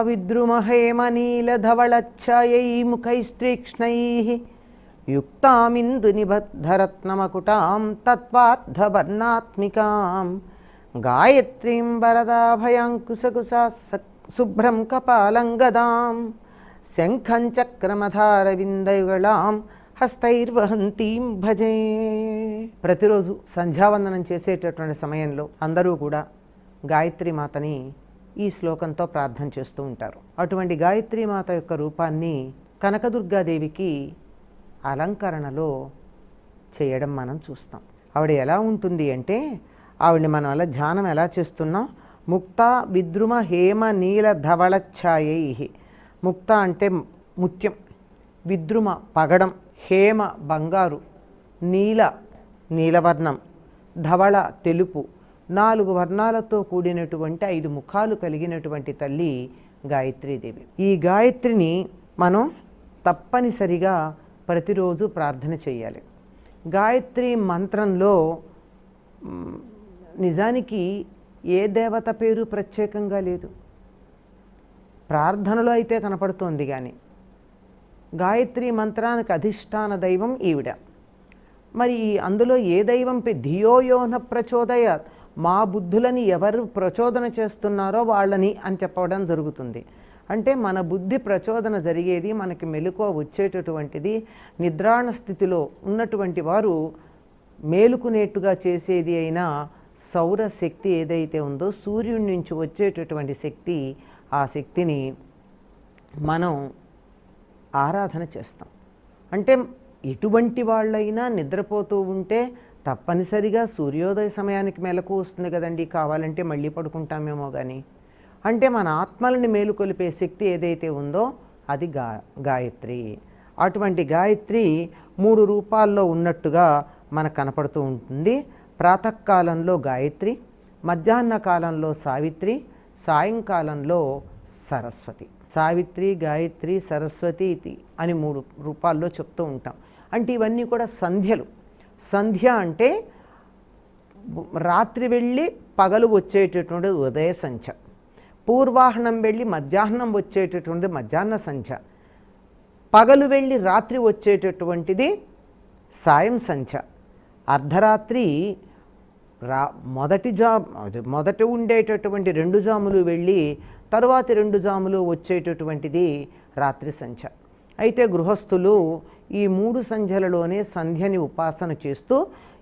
ముక్తా విద్రుమహేమనీలధవళఛాయై ముఖైస్త్రీక్ష్ణైः యుక్తామిందునిబద్ధరత్నమకుటాం తత్వార్థవర్ణాత్మికాం గాయత్రీం వరదాభయాంకుశకుశా శుభ్రం కపాలం గదాం శంఖం చక్రమధారవిందయుగళాం హస్తైర్వహంతీం భజే ప్రతిరోజు సంధ్యావందనం చేసేటటువంటి సమయంలో అందరూ కూడా గాయత్రి మాతని ఈ శ్లోకంతో ప్రార్థన చేస్తూ ఉంటారు. అటువంటి గాయత్రి మాత యొక్క రూపాన్ని కనకదుర్గాదేవికి అలంకరణలో చేయడం మనం చూస్తాం. ఆవిడ ఎలా ఉంటుంది అంటే ఆవిడని మనం అలా ధ్యానం ఎలా చేస్తున్నాం? ముక్త విద్రుమ హేమ నీల ధవళ ఛాయై ముక్త అంటే ముత్యం విద్రుమ పగడం హేమ బంగారు నీల నీలవర్ణం ధవళ తెలుపు నాలుగు వర్ణాలతో కూడినటువంటి ఐదు ముఖాలు కలిగినటువంటి తల్లి గాయత్రీదేవి ఈ గాయత్రిని మనం తప్పనిసరిగా ప్రతిరోజు ప్రార్థన చేయాలి. గాయత్రి మంత్రంలో నిజానికి ఏ దేవత పేరు ప్రత్యేకంగా లేదు. ప్రార్థనలో అయితే కనపడుతోంది కానీ గాయత్రి మంత్రానికి అధిష్టాన దైవం ఈవిడ. మరి అందులో ఏ దైవం పే ధియోయోన ప్రచోదయ మా బుద్ధులని ఎవరు ప్రచోదన చేస్తున్నారో వాళ్ళని అని చెప్పడం జరుగుతుంది. అంటే మన బుద్ధి ప్రచోదన జరిగేది మనకి మెలకువ వచ్చేటటువంటిది నిద్రాణ స్థితిలో ఉన్నటువంటి వారు మేలుకునేట్టుగా చేసేది అయినా సౌర శక్తి ఏదైతే ఉందో సూర్యుడి నుంచి వచ్చేటటువంటి శక్తి ఆ శక్తిని మనం ఆరాధన చేస్తాం. అంటే ఎటువంటి వాళ్ళైనా నిద్రపోతూ ఉంటే తప్పనిసరిగా సూర్యోదయ సమయానికి మెలకు వస్తుంది కదండి. కావాలంటే మళ్ళీ పడుకుంటామేమో కానీ అంటే మన ఆత్మలని మేలుకొలిపే శక్తి ఏదైతే ఉందో అది గా గాయత్రి. అటువంటి గాయత్రి మూడు రూపాల్లో ఉన్నట్టుగా మనకు కనపడుతూ ఉంటుంది. ప్రాతకాలంలో గాయత్రి మధ్యాహ్న కాలంలో సావిత్రి సాయంకాలంలో సరస్వతి. సావిత్రి గాయత్రి సరస్వతి ఇది అని మూడు రూపాల్లో చెప్తూ ఉంటాం. అంటే ఇవన్నీ కూడా సంధ్యలు. సంధ్య అంటే రాత్రి వెళ్ళి పగలు వచ్చేటటువంటి ఉదయ సంధ్య. పూర్వాహ్నం వెళ్ళి మధ్యాహ్నం వచ్చేటటువంటిది మధ్యాహ్న సంధ్య. పగలు వెళ్ళి రాత్రి వచ్చేటటువంటిది సాయం సంధ్య. అర్ధరాత్రి రా మొదటి జా మొదట ఉండేటటువంటి రెండు జాములు వెళ్ళి తరువాతి రెండు జాములు వచ్చేటటువంటిది రాత్రి సంధ్య. అయితే గృహస్థులు ఈ మూడు సంధ్యలలోనే సంధ్యని ఉపాసన చేస్తూ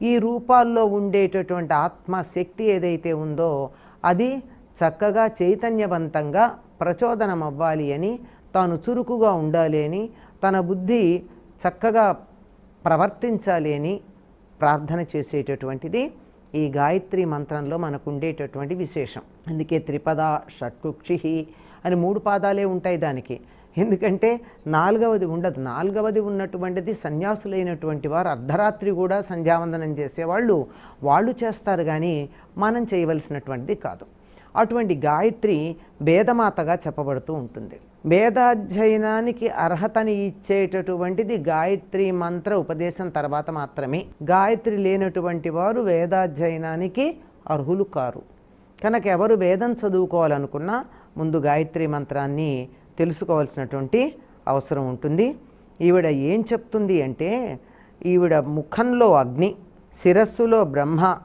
ఈ రూపాల్లో ఉండేటటువంటి ఆత్మశక్తి ఏదైతే ఉందో అది చక్కగా చైతన్యవంతంగా ప్రచోదనం అవ్వాలి అని తాను చురుకుగా ఉండాలి అని తన బుద్ధి చక్కగా ప్రవర్తించాలి అని ప్రార్థన చేసేటటువంటిది ఈ గాయత్రి మంత్రంలో మనకు ఉండేటటువంటి విశేషం. అందుకే త్రిపద షట్కుక్షి అని మూడు పాదాలే ఉంటాయి దానికి. ఎందుకంటే నాలుగవది ఉండదు. నాలుగవది ఉన్నటువంటిది సన్యాసులైనటువంటి వారు అర్ధరాత్రి కూడా సంధ్యావందనం చేసేవాళ్ళు. వాళ్ళు చేస్తారు కానీ మనం చేయవలసినటువంటిది కాదు. అటువంటి గాయత్రి వేదమాతగా చెప్పబడుతూ ఉంటుంది. వేదాధ్యయనానికి అర్హతని ఇచ్చేటటువంటిది గాయత్రి మంత్ర ఉపదేశం తర్వాత మాత్రమే. గాయత్రి లేనటువంటి వారు వేదాధ్యయనానికి అర్హులు కారు. కనుక ఎవరు వేదం చదువుకోవాలనుకున్నా ముందు గాయత్రి మంత్రాన్ని తెలుసుకోవాల్సినటువంటి అవసరం ఉంటుంది. ఈవిడ ఏం చెప్తుంది అంటే ఈవిడ ముఖంలో అగ్ని శిరస్సులో బ్రహ్మ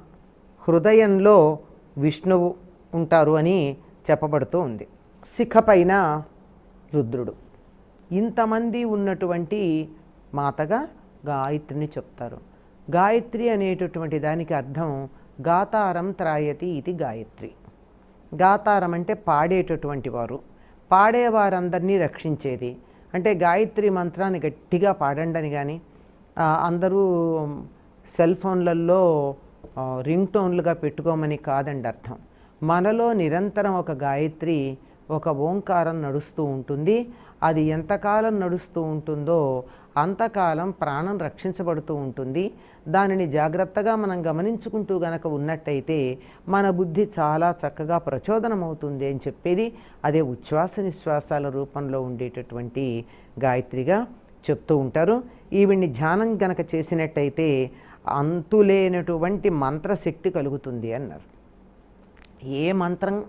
హృదయంలో విష్ణువు ఉంటారు అని చెప్పబడుతూ ఉంది. శిఖ పైన రుద్రుడు. ఇంతమంది ఉన్నటువంటి మాతగా గాయత్రిని చెప్తారు. గాయత్రి అనేటటువంటి దానికి అర్థం గాతారం త్రాయతి ఇది గాయత్రి. గాతారం అంటే పాడేటటువంటి వారు. పాడేవారందరినీ రక్షించేది. అంటే గాయత్రి మంత్రాన్ని గట్టిగా పాడండి అని కానీ అందరూ సెల్ ఫోన్లలో రింగ్ టోన్లుగా పెట్టుకోమని కాదండి అర్థం. మనలో నిరంతరం ఒక గాయత్రి ఒక ఓంకారం నడుస్తూ ఉంటుంది. అది ఎంతకాలం నడుస్తూ ఉంటుందో అంతకాలం ప్రాణం రక్షించబడుతూ ఉంటుంది. దానిని జాగ్రత్తగా మనం గమనించుకుంటూ గనక ఉన్నట్టయితే మన బుద్ధి చాలా చక్కగా ప్రచోదనం అవుతుంది అని చెప్పేది అదే ఉచ్ఛ్వాస నిశ్వాసాల రూపంలో ఉండేటటువంటి గాయత్రిగా చెప్తూ ఉంటారు. ఈవిడ్ని ధ్యానం గనక చేసినట్టయితే అంతులేనటువంటి మంత్రశక్తి కలుగుతుంది అన్నారు. ఏ మంత్రం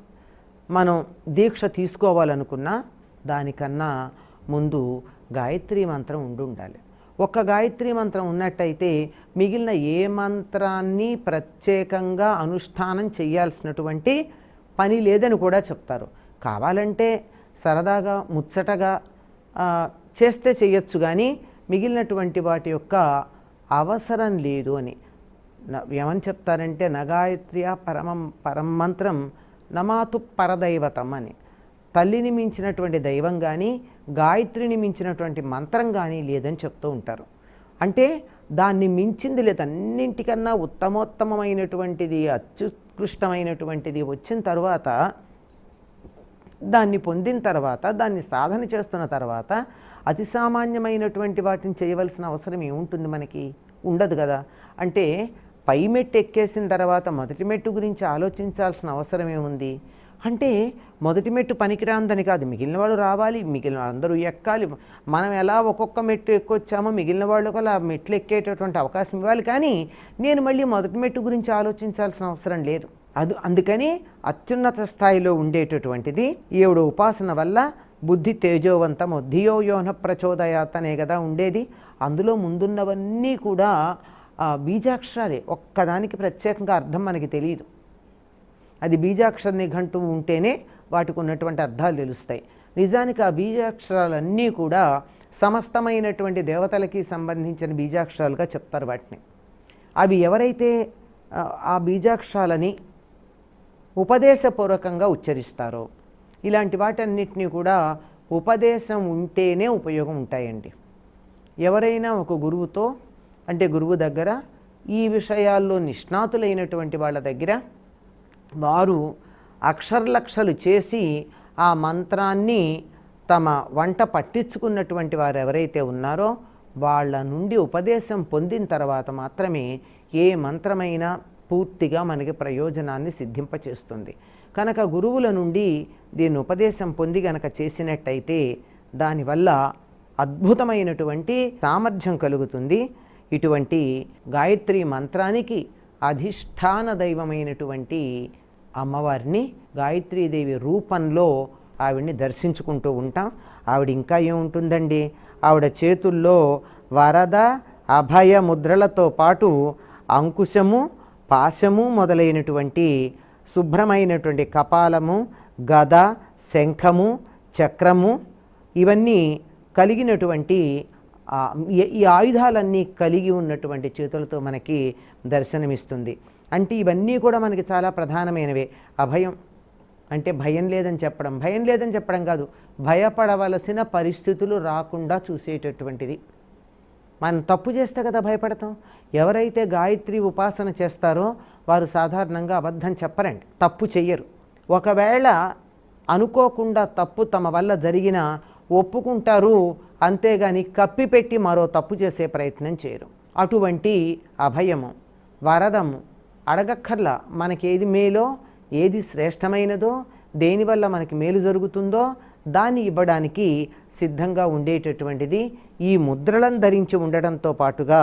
మనం దీక్ష తీసుకోవాలనుకున్నా దానికన్నా ముందు గాయత్రి మంత్రం ఉండి ఉండాలి ఒక్క గాయత్రి మంత్రం ఉన్నట్టయితే మిగిలిన ఏ మంత్రాన్ని ప్రత్యేకంగా అనుష్ఠానం చేయాల్సినటువంటి పని లేదని కూడా చెప్తారు. కావాలంటే సరదాగా ముచ్చటగా చేస్తే చేయొచ్చు కానీ మిగిలినటువంటి వాటి యొక్క అవసరం లేదు అని. ఏమని చెప్తారంటే నగాయత్ర్య పరమం పరం మంత్రం నమాతు పరదైవతం అని. తల్లిని మించినటువంటి దైవం కానీ గాయత్రిని మించినటువంటి మంత్రం కానీ లేదని చెప్తూ ఉంటారు. అంటే దాన్ని మించింది లేదు అన్నింటికన్నా ఉత్తమోత్తమమైనటువంటిది అత్యుత్కృష్టమైనటువంటిది వచ్చిన తర్వాత దాన్ని పొందిన తర్వాత దాన్ని సాధన చేస్తున్న తర్వాత అతి సామాన్యమైనటువంటి వాటిని చేయవలసిన అవసరం ఏముంటుంది మనకి? ఉండదు కదా. అంటే పై మెట్టు ఎక్కేసిన తర్వాత మొదటి మెట్టు గురించి ఆలోచించాల్సిన అవసరం ఏముంది? అంటే మొదటి మెట్టు పనికిరాందని కాదు. మిగిలిన వాళ్ళు రావాలి మిగిలిన అందరూ ఎక్కాలి. మనం ఎలా ఒక్కొక్క మెట్టు ఎక్కొచ్చామో మిగిలిన వాళ్ళు అలా మెట్లు ఎక్కేటటువంటి అవకాశం ఇవ్వాలి. కానీ నేను మళ్ళీ మొదటి మెట్టు గురించి ఆలోచించాల్సిన అవసరం లేదు. అది అందుకని అత్యున్నత స్థాయిలో ఉండేటటువంటిది ఏడు ఉపాసన వల్ల బుద్ధి తేజోవంతము ధియో యోన ప్రచోదయాత్ అనే కదా ఉండేది. అందులో ముందున్నవన్నీ కూడా బీజాక్షరాలే. ఒక్కదానికి ప్రత్యేకంగా అర్థం మనకి తెలియదు అది బీజాక్షర నిఘంటు ఉంటేనే వాటికి ఉన్నటువంటి అర్థాలు తెలుస్తాయి. నిజానికి ఆ బీజాక్షరాలన్నీ కూడా సమస్తమైనటువంటి దేవతలకి సంబంధించిన బీజాక్షరాలుగా చెప్తారు వాటిని. అవి ఎవరైతే ఆ, ఆ బీజాక్షరాలని ఉపదేశపూర్వకంగా ఉచ్చరిస్తారో ఇలాంటి వాటన్నిటినీ కూడా ఉపదేశం ఉంటేనే ఉపయోగం ఉంటాయండి. ఎవరైనా ఒక గురువుతో అంటే గురువు దగ్గర ఈ విషయాల్లో నిష్ణాతులైనటువంటి వాళ్ళ దగ్గర వారు అక్షరలక్షలు చేసి ఆ మంత్రాన్ని తమ వంట పట్టించుకున్నటువంటి వారు ఎవరైతే ఉన్నారో వాళ్ళ నుండి ఉపదేశం పొందిన తర్వాత మాత్రమే ఏ మంత్రమైనా పూర్తిగా మనకి ప్రయోజనాన్ని సిద్ధింపచేస్తుంది. కనుక గురువుల నుండి దీన్ని ఉపదేశం పొంది గనక చేసినట్టయితే దానివల్ల అద్భుతమైనటువంటి సామర్థ్యం కలుగుతుంది. ఇటువంటి గాయత్రి మంత్రానికి అధిష్టాన దైవమైనటువంటి అమ్మవారిని గాయత్రీదేవి రూపంలో ఆవిడ్ని దర్శించుకుంటూ ఉంటాం. ఆవిడ ఇంకా ఏముంటుందండి? ఆవిడ చేతుల్లో వరద అభయ ముద్రలతో పాటు అంకుశము పాశము మొదలైనటువంటి శుభ్రమైనటువంటి కపాలము గద శంఖము చక్రము ఇవన్నీ కలిగినటువంటి ఈ- ఈ ఆయుధాలన్నీ కలిగి ఉన్నటువంటి చేతులతో మనకి దర్శనమిస్తుంది. అంటే ఇవన్నీ కూడా మనకి చాలా ప్రధానమైనవే. అభయం అంటే భయం లేదని చెప్పడం. భయం లేదని చెప్పడం కాదు. భయపడవలసిన పరిస్థితులు రాకుండా చూసేటటువంటిది. మనం తప్పు చేస్తే కదా భయపడతాం. ఎవరైతే గాయత్రి ఉపాసన చేస్తారో వారు సాధారణంగా అబద్ధం చెప్పరండి. తప్పు చెయ్యరు. ఒకవేళ అనుకోకుండా తప్పు తమ వల్ల జరిగిన ఒప్పుకుంటారు అంతేగాని కప్పిపెట్టి మరో తప్పు చేసే ప్రయత్నం చేయరు. అటువంటి అభయము వరదము అడగక్కర్లా. మనకి ఏది మేలో ఏది శ్రేష్టమైనదో దేనివల్ల మనకి మేలు జరుగుతుందో దాన్ని ఇవ్వడానికి సిద్ధంగా ఉండేటటువంటిది ఈ ముద్రలను ధరించి ఉండడంతో పాటుగా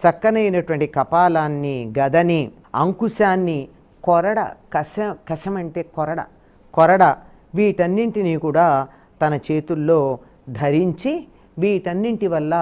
చక్కనైనటువంటి కపాలాన్ని గదని అంకుశాన్ని కొరడ కశ కశం అంటే కొరడ కొరడ వీటన్నింటినీ కూడా తన చేతుల్లో ధరించి వీటన్నింటి వల్ల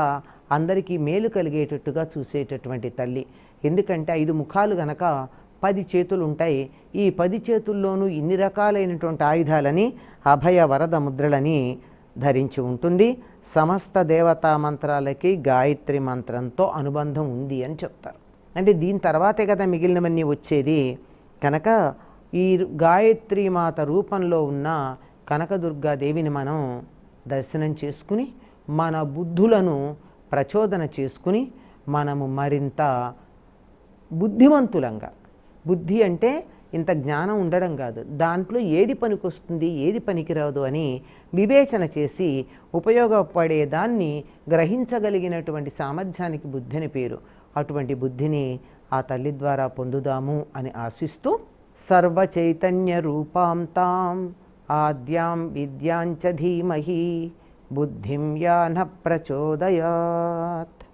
అందరికీ మేలు కలిగేటట్టుగా చూసేటటువంటి తల్లి. ఎందుకంటే ఐదు ముఖాలు గనక పది చేతులు ఉంటాయి ఈ పది చేతుల్లోనూ ఇన్ని రకాలైనటువంటి ఆయుధాలని అభయ వరద ముద్రలని ధరించి ఉంటుంది. సమస్త దేవతా మంత్రాలకి గాయత్రి మంత్రంతో అనుబంధం ఉంది అని చెప్తారు. అంటే దీని తర్వాతే కదా మిగిలినవన్నీ వచ్చేది. కనుక ఈ గాయత్రి మాత రూపంలో ఉన్న కనకదుర్గాదేవిని మనం దర్శనం చేసుకుని మన బుద్ధులను ప్రచోదన చేసుకుని మనము మరింత బుద్ధివంతులంగా బుద్ధి అంటే ఇంత జ్ఞానం ఉండడం కాదు. దాంట్లో ఏది పనికొస్తుంది ఏది పనికిరాదు అని వివేచన చేసి ఉపయోగపడేదాన్ని గ్రహించగలిగినటువంటి సామర్థ్యానికి బుద్ధి అని పేరు. అటువంటి బుద్ధిని ఆ తల్లి ద్వారా పొందుదాము అని ఆశిస్తూ సర్వ చైతన్య రూపాం తాం ఆద్యాం విద్యాంచ ధీమహి బుద్ధిం యాన ప్రచోదయాత్.